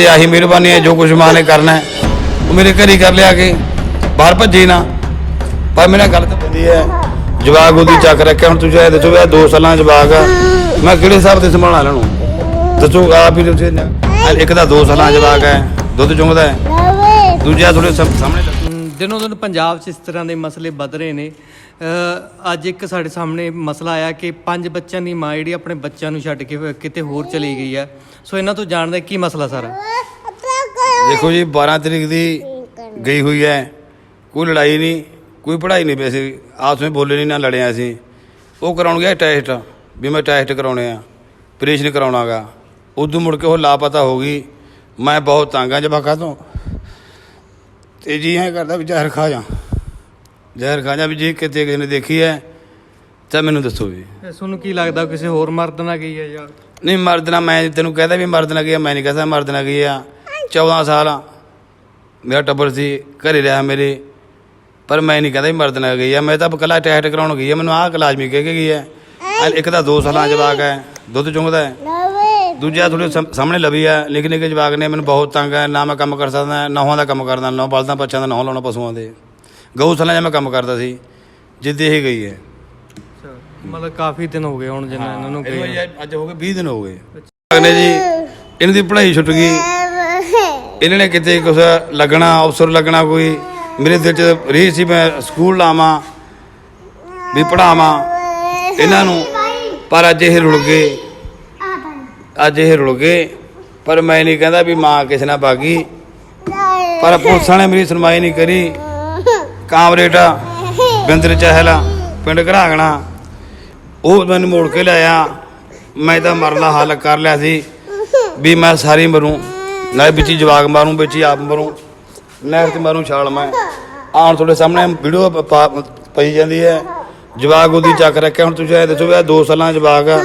ਇਹ ਆਹੀ ਮਿਹਰਬਾਨੀ ਹੈ ਜੋ ਕੁਝ ਮਾਂ ਨੇ ਕਰਨਾ ਹੈ। ਉਹ ਮੇਰੇ ਘਰੇ ਕਰ ਲਿਆ ਕੇ ਬਾਹਰ ਭੱਜੇ ਨਾ। ਪਰ ਮੇਰਾ ਗੱਲ ਤਾਂ ਪੈਂਦੀ ਹੈ ਜਵਾਗ ਉਹਦੀ ਚੱਕ ਰੱਖਿਆ ਹੁਣ ਤੁਸੀਂ ਇਹ ਦੱਸੋ ਵੀ ਇਹ ਸਾਲਾਂ ਜਵਾਗ ਆ। ਮੈਂ ਕਿਹੜੇ ਹਿਸਾਬ ਤੇ ਸੰਭਾਲਣਾ ਇਹਨਾਂ ਦੱਸੋ ਆਪ ਹੀ ਤੁਸੀਂ ਇੱਕ ਦਾ ਦੋ ਸਾਲਾਂ ਜਵਾਗ ਹੈ ਦੁੱਧ ਚੁੰਗਦਾ ਹੈ। ਦੂਜਾ ਤੁਹਾਡੇ ਸਾਹਮਣੇ ਦਿਨੋਂ ਦਿਨ ਪੰਜਾਬ 'ਚ ਇਸ ਤਰ੍ਹਾਂ ਦੇ ਮਸਲੇ ਵੱਧ ਰਹੇ ਨੇ। ਅ, ਅੱਜ ਇੱਕ ਸਾਡੇ ਸਾਹਮਣੇ ਮਸਲਾ ਆਇਆ ਕਿ ਪੰਜ ਬੱਚਿਆਂ ਦੀ ਮਾਂ ਜਿਹੜੀ ਆਪਣੇ ਬੱਚਿਆਂ ਨੂੰ ਛੱਡ ਕੇ ਕਿਤੇ ਹੋਰ ਚਲੀ ਗਈ ਹੈ। ਸੋ ਇਹਨਾਂ ਤੋਂ ਜਾਣਦਾ ਕੀ ਮਸਲਾ ਸਾਰਾ? ਦੇਖੋ ਜੀ 12 ਤਰੀਕ ਦੀ ਗਈ ਹੋਈ ਹੈ। ਕੋਈ ਲੜਾਈ ਨਹੀਂ ਕੋਈ ਪੜ੍ਹਾਈ ਨਹੀਂ ਵੈਸੇ ਆਪਸ ਵਿੱਚ ਬੋਲੇ ਨਹੀਂ ਨਾ ਲੜਿਆ ਅਸੀਂ। ਉਹ ਕਰਾਉਣ ਗਿਆ ਟੈਸਟ ਵੀ ਮੈਂ ਟੈਸਟ ਕਰਾਉਣੇ ਆ ਆਪਰੇਸ਼ਨ ਕਰਾਉਣਾਗਾ। ਉਦੋਂ ਮੁੜ ਕੇ ਉਹ ਲਾਪਤਾ ਹੋ ਗਈ। ਮੈਂ ਬਹੁਤ ਤੰਗ ਆ ਜਵਾਕਾਂ ਤੋਂ। ਤੇ ਜੀ ਐਂ ਕਰਦਾ ਵੀ ਜ਼ਹਿਰ ਖਾ ਜਾ। ਜ਼ਹਿਰ ਖਾ ਜਾ ਵੀ ਜੀ ਕਿਤੇ ਕਿਸੇ ਨੇ ਦੇਖੀ ਹੈ ਤਾਂ ਮੈਨੂੰ ਦੱਸੋ ਵੀ ਤੁਹਾਨੂੰ ਕੀ ਲੱਗਦਾ ਕਿਸੇ ਹੋਰ ਮਰਦ ਨਾਲ ਗਈ ਹੈ ਜਾਂ ਨਹੀਂ ਮਰਦ ਨਾਲ ਮੈਂ ਤੈਨੂੰ ਕਹਦਾ ਵੀ ਮਰਦ ਨਾਲ ਗਿਆ ਮੈਂ ਨਹੀਂ ਕਹਦਾ ਮਰਦ ਨਾਲ ਗਿਆ 14 ਸਾਲ ਆ ਮੇਰਾ ਟੱਬਰ ਸੀ ਘਰੇ ਰਿਹਾ ਮੇਰੇ ਪਰ ਮੈਂ ਨਹੀਂ ਕਹਦਾ ਮਰਦ ਨਾਲ ਗਈ ਆ। ਮੈਂ ਤਾਂ ਇਕੱਲਾ ਟੈਸਟ ਕਰਾਉਣ ਗਈ ਆ। ਮੈਨੂੰ ਆਹ ਲਾਜ਼ਮੀ ਕਹਿ ਕੇ ਗਈ ਹੈ ਇੱਕ ਤਾਂ 2 ਸਾਲਾਂ ਦਾ ਜਵਾਕ ਹੈ ਦੁੱਧ ਚੁੰਗਦਾ ਹੈ। ਦੂਜਾ ਤੁਹਾਡੇ ਸਾਹਮ- ਸਾਹਮਣੇ ਲਵੀ ਆ। ਨਿੱਕੇ ਨਿੱਕੇ ਜਵਾਕ ਨੇ ਮੈਨੂੰ ਬਹੁਤ ਤੰਗ ਹੈ। ਨਾ ਮੈਂ ਕੰਮ ਕਰ ਸਕਦਾ ਨੌਹਾਂ ਦਾ ਕੰਮ ਕਰਦਾ ਨੌ ਬਲਦਾਂ ਪੱਛਾਂ ਦਾ ਨੌ ਲਾਉਣਾ ਪਸ਼ੂਆਂ ਦੇ। ਗਊਸ਼ਾਲਾ 'ਚ ਮੈਂ ਕੰਮ ਕਰਦਾ ਸੀ ਜਿੱਦੇ ਇਹ ਗਈ ਹੈ। ਮਤਲਬ ਕਾਫੀ ਦਿਨ ਹੋ ਗਏ ਹੁਣ ਜਿੰਨਾ ਇਹਨਾਂ ਨੂੰ ਅੱਜ- ਹੋ ਗਏ 20 ਦਿਨ ਹੋ ਗਏ। ਨੇ ਜੀ ਇਹਨਾਂ ਦੀ ਪੜ੍ਹਾਈ ਛੁੱਟ ਗਈ। ਇਹਨਾਂ ਨੇ ਕਿਤੇ ਕੁਛ ਲੱਗਣਾ, ਅਫਸਰ ਲੱਗਣਾ ਕੋਈ? ਮੇਰੇ ਦਿਲ 'ਚ ਰੀਝ ਸੀ, ਮੈਂ ਸਕੂਲ ਲਾਵਾਂ, ਵੀ ਪੜਾਵਾਂ ਇਹਨਾਂ ਨੂੰ, ਪਰ ਅੱਜ ਇਹ ਰੁਲ ਗਏ। ਅੱਜ ਇਹ ਰੁਲ ਗਏ, ਪਰ ਮੈਂ ਨਹੀਂ ਕਹਿੰਦਾ ਵੀ ਮਾਂ ਕਿਸੇ ਨਾਲ ਭਾਗੀ। ਪਰ ਪੁਲਿਸਾਂ ਨੇ ਮੇਰੀ ਸੁਣਵਾਈ ਨਹੀਂ ਕਰੀ। ਕਾਮਰੇਟ ਬਿੰਦਰ ਚਹਿਲਾ, ਪਿੰਡ ਘਰਾਗਣਾ, ਉਹ ਮੈਨੂੰ ਮੋੜ ਕੇ ਲਿਆਇਆ ਮੈਂ ਤਾਂ ਮਰਨ ਹੱਲ ਕਰ ਲਿਆ ਸੀ, ਵੀ ਮੈਂ ਸਾਰੀ ਮਰੂੰ। ਨਾਲੇ ਵਿੱਚ ਹੀ ਜਵਾਗ ਮਾਰੂੰ, ਵਿੱਚ ਹੀ ਆਪ ਮਰੂੰ, ਨਹਿਰ 'ਚ ਮਾਰੂੰ, ਛਾਲ ਮੈਂ ਆਉਣ ਤੁਹਾਡੇ ਸਾਹਮਣੇ ਵੀਡੀਓ ਪਾ- ਪਈ ਜਾਂਦੀ ਹੈ। ਜਵਾਗ ਉਹਦੀ ਚੱਕ ਰੱਖਿਆ, ਹੁਣ ਤੁਸੀਂ ਇਹ ਦੱਸੋ ਵੀ ਇਹ ਦੋ ਸਾਲਾਂ ਦਾ ਜਵਾਗ ਆ।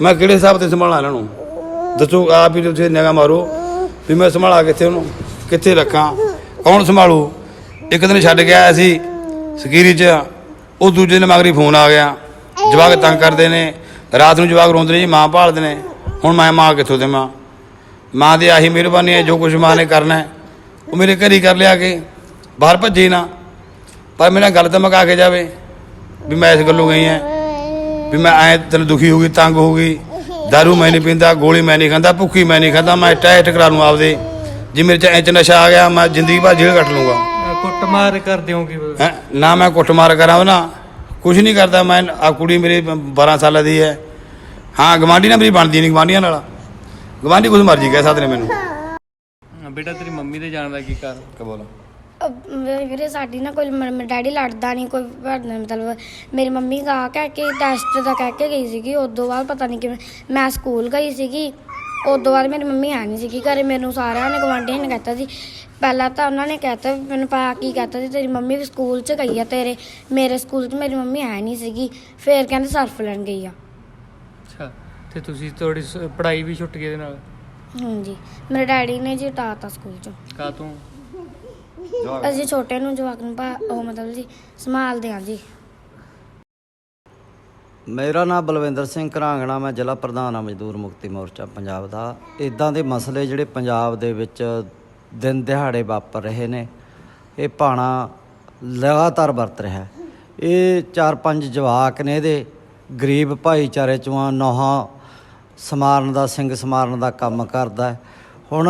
ਮੈਂ ਕਿਹੜੇ ਹਿਸਾਬ ਤੇ ਸੰਭਾਲਾਂ ਇਹਨਾਂ ਨੂੰ? ਦੱਸੋ ਆਪ ਹੀ ਤੁਸੀਂ ਨਿਗਾਹ ਮਾਰੋ ਵੀ ਮੈਂ ਸੰਭਾਲਾ ਕਿੱਥੇ ਉਹਨੂੰ, ਕਿੱਥੇ ਰੱਖਾਂ, ਕੌਣ ਸੰਭਾਲੂ? ਇੱਕ ਦਿਨ ਛੱਡ ਕੇ ਆਇਆ ਸੀ ਸਕੀਰੀ 'ਚ, ਉਹ ਦੂਜੇ ਦਿਨ ਮਗਰੀ ਫੋਨ ਆ ਗਿਆ। ਜਵਾਕ ਤੰਗ ਕਰਦੇ ਨੇ। ਰਾਤ ਨੂੰ ਜਵਾਕ ਰੋਂਦੇ ਨੇ ਜੀ, ਮਾਂ ਭਾਲਦੇ ਨੇ। ਹੁਣ ਮੈਂ ਮਾਂ ਕਿੱਥੋਂ ਦੇਵਾਂ? ਮਾਂ ਦੀ ਆਹੀ ਮਿਹਰਬਾਨੀ ਹੈ ਜੋ ਕੁਝ ਮਾਂ ਨੇ ਕਰਨਾ ਹੈ ਉਹ ਮੇਰੇ ਘਰ ਹੀ ਕਰ ਲਿਆ ਕੇ ਬਾਹਰ ਭੱਜੇ ਨਾ। ਪਰ ਮੇਰਾ ਗੱਲ ਤਾਂ ਮੁਕਾ ਕੇ ਜਾਵੇ ਵੀ ਮੈਂ ਇਸ ਗੱਲੋਂ ਗਈ ਐ ਵੀ ਮੈਂ ਐ ਤੈਨੂੰ ਦੁਖੀ ਹੋ ਗਈ ਤੰਗ ਹੋ ਗਈ ਦਾਰੂ ਮੈਂ ਨਹੀਂ ਪੀਂਦਾ ਗੋਲੀ ਮੈਂ ਨਹੀਂ ਖਾਂਦਾ ਭੁੱਖੀ ਮੈਂ ਨਹੀਂ ਖਾਂਦਾ ਮੈਂ ਟੈਸਟ ਕਰਾ ਲੂੰ ਆਪਦੇ। ਜੇ ਮੇਰੇ ਚ ਐ ਚ ਨਸ਼ਾ ਆ ਗਿਆ ਮੈਂ ਜ਼ਿੰਦਗੀ ਭਰ ਜੇਲ੍ਹ ਕੱਟ ਲੂੰਗਾ। ਕੁੱਟਮਾਰ ਕਰਦੇ ਹੋ ਕਿ ਹੈਂ? ਨਾ ਮੈਂ ਕੁੱਟਮਾਰ ਕਰਾਂ ਨਾ ਕੁਝ ਨਹੀਂ ਕਰਦਾ ਮੈਂ। ਆ ਕੁੜੀ ਮੇਰੀ 12 ਸਾਲਾਂ ਦੀ ਹੈ। ਹਾਂ ਗਵਾਂਢੀ ਨਾਲ ਮੇਰੀ ਬਣਦੀ ਨਹੀਂ ਗਵਾਂਢੀਆਂ ਨਾਲ। ਗਵਾਂਢੀ ਕੁਝ ਮਰਜ਼ੀ ਕਹਿ ਸਕਦੇ ਨੇ ਮੈਨੂੰ। ਬੇਟਾ ਤੇਰੀ ਮੰਮੀ ਦੇ ਜਾਣ ਦਾ ਕੀ ਕਾਰਨ? ਕੀ ਬੋਲ? ਅਹ ਵੀਰੇ ਸਾਡੀ ਨਾ ਕੋਈ ਮ- ਮੇਰਾ ਡੈਡੀ ਲੜਦਾ ਨਹੀਂ ਕੋਈ ਭੜਦਾ ਮਤਲਬ। ਮੇਰੀ ਮੰਮੀ ਗਾ ਕਹਿ ਕੇ ਟੈਸਟ ਦਾ ਕਹਿ ਕੇ ਗਈ ਸੀਗੀ ਉਦੋਂ ਬਾਅਦ ਪਤਾ ਨਹੀਂ ਕਿਵੇਂ ਮੈਂ ਸਕੂਲ ਗਈ ਸੀਗੀ ਉਦੋਂ ਬਾਅਦ ਮੇਰੀ ਮੰਮੀ ਆ ਨਹੀਂ ਸੀਗੀ ਘਰੇ ਮੈਨੂੰ ਸਾਰਿਆਂ ਨੇ ਗਵਾਂਢੀਆਂ ਨੇ ਕਹਿਤਾ ਸੀ। ਪਹਿਲਾਂ ਤਾਂ ਉਹਨਾਂ ਨੇ ਕਹਿਤਾ ਵੀ ਮੈਨੂੰ ਪਾ ਕੀ ਕਹਿਤਾ ਸੀ ਤੇਰੀ ਮੰਮੀ ਵੀ ਸਕੂਲ 'ਚ ਗਈ ਆ ਤੇਰੇ ਮੇਰੇ ਸਕੂਲ 'ਚ ਮੇਰੀ ਮੰਮੀ ਹੈ ਨਹੀਂ ਸੀਗੀ ਫੇਰ ਕਹਿੰਦੇ ਸਰਫ ਲੈਣ ਗਈ ਆ। ਤੇ ਤੁਸੀਂ ਤੁਹਾਡੀ ਸ- ਪੜ੍ਹਾਈ ਵੀ ਛੁੱਟ ਗਈ ਇਹਦੇ ਨਾਲ? ਹਾਂਜੀ। ਮੇਰੇ ਡੈਡੀ ਨੇ ਜੀ ਹਟਾਤਾ ਸਕੂਲ 'ਚੋਂ। ਕਾ ਤੂੰ ਅਸੀਂ ਛੋਟੇ ਨੂੰ ਜਵਾਕ ਨੂੰ ਭਾ- ਉਹ ਮਤਲਬ ਜੀ ਸੰਭਾਲਦੇ ਹਾਂ ਜੀ। ਮੇਰਾ ਨਾਮ ਬਲਵਿੰਦਰ ਸਿੰਘ ਘਰਾਂਗਣਾ ਮੈਂ ਜ਼ਿਲ੍ਹਾ ਪ੍ਰਧਾਨ ਆ ਮਜ਼ਦੂਰ ਮੁਕਤੀ ਮੋਰਚਾ ਪੰਜਾਬ ਦਾ। ਇਦਾਂ ਦੇ ਮਸਲੇ ਜਿਹੜੇ ਪੰਜਾਬ ਦੇ ਵਿੱਚ ਦਿਨ ਦਿਹਾੜੇ ਵਾਪਰ ਰਹੇ ਨੇ ਇਹ ਭਾਣਾ ਲਗਾਤਾਰ ਵਰਤ ਰਿਹਾ ਹੈ। ਇਹ ਚਾਰ ਪੰਜ ਜਵਾਕ ਨੇ ਇਹਦੇ ਗਰੀਬ ਭਾਈਚਾਰੇ ਚੋਂ ਆ ਨੌਹਾਂ ਸਮਾਰਨ ਦਾ, ਸਿੰਘ ਸਮਾਰਨ ਦਾ ਕੰਮ ਕਰਦਾ ਹੈ। ਹੁਣ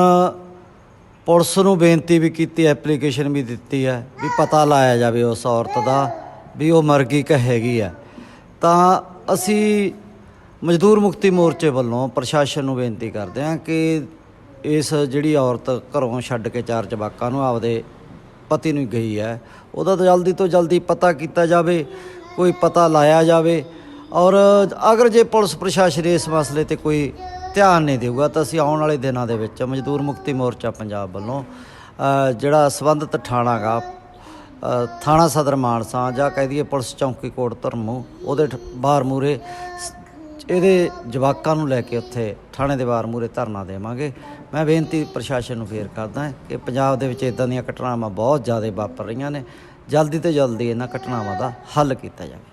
ਪੁਲਿਸ ਨੂੰ ਬੇਨਤੀ ਵੀ ਕੀਤੀ, ਐਪਲੀਕੇਸ਼ਨ ਵੀ ਦਿੱਤੀ ਹੈ ਵੀ ਪਤਾ ਲਾਇਆ ਜਾਵੇ ਉਸ ਔਰਤ ਦਾ ਵੀ ਉਹ ਮਰ ਗਈ ਕਿ ਹੈਗੀ ਹੈ ਤਾਂ ਅਸੀਂ ਮਜ਼ਦੂਰ ਮੁਕਤੀ ਮੋਰਚੇ ਵੱਲੋਂ ਪ੍ਰਸ਼ਾਸਨ ਨੂੰ ਬੇਨਤੀ ਕਰਦੇ ਹਾਂ ਕਿ ਇਸ ਜਿਹੜੀ ਔਰਤ ਘਰੋਂ ਛੱਡ ਕੇ ਚਾਰ ਜਵਾਕਾਂ ਨੂੰ ਆਪਦੇ ਪਤੀ ਨੂੰ ਗਈ ਹੈ, ਉਹਦਾ ਤਾਂ ਜਲਦੀ ਤੋਂ ਜਲਦੀ ਪਤਾ ਕੀਤਾ ਜਾਵੇ, ਕੋਈ ਪਤਾ ਲਾਇਆ ਜਾਵੇ ਔਰ ਅਗਰ ਜੇ ਪੁਲਿਸ ਪ੍ਰਸ਼ਾਸਨ ਇਸ ਮਸਲੇ ਤੇ ਕੋਈ ਧਿਆਨ ਨਹੀਂ ਦੇਊਗਾ, ਤਾਂ ਅਸੀਂ ਆਉਣ ਵਾਲੇ ਦਿਨਾਂ ਦੇ ਵਿੱਚ ਮਜ਼ਦੂਰ ਮੁਕਤੀ ਮੋਰਚਾ ਪੰਜਾਬ ਵੱਲੋਂ ਜਿਹੜਾ ਸਬੰਧਤ ਥਾਣਾ ਗਾ ਥਾਣਾ ਸਦਰ ਮਾਨਸਾ ਜਾਂ ਕਹਿ ਦਈਏ ਪੁਲਿਸ ਚੌਂਕੀ ਕੋਟ ਧਰਮੂ, ਉਹਦੇ ਠ- ਬਾਹਰ ਮੂਰੇ ਇਹਦੇ ਜਵਾਕਾਂ ਨੂੰ ਲੈ ਕੇ ਉੱਥੇ ਥਾਣੇ ਦੇ ਬਾਹਰ ਮੂਰੇ ਧਰਨਾ ਦੇਵਾਂਗੇ। ਮੈਂ ਬੇਨਤੀ ਪ੍ਰਸ਼ਾਸਨ ਨੂੰ ਫੇਰ ਕਰਦਾ ਕਿ ਪੰਜਾਬ ਦੇ ਵਿੱਚ ਇਦਾਂ ਦੀਆਂ ਘਟਨਾਵਾਂ ਬਹੁਤ ਜ਼ਿਆਦਾ ਵਾਪਰ ਰਹੀਆਂ ਨੇ। ਜਲਦੀ ਤੋਂ ਜਲਦੀ ਇਹਨਾਂ ਘਟਨਾਵਾਂ ਦਾ ਹੱਲ ਕੀਤਾ ਜਾਵੇ।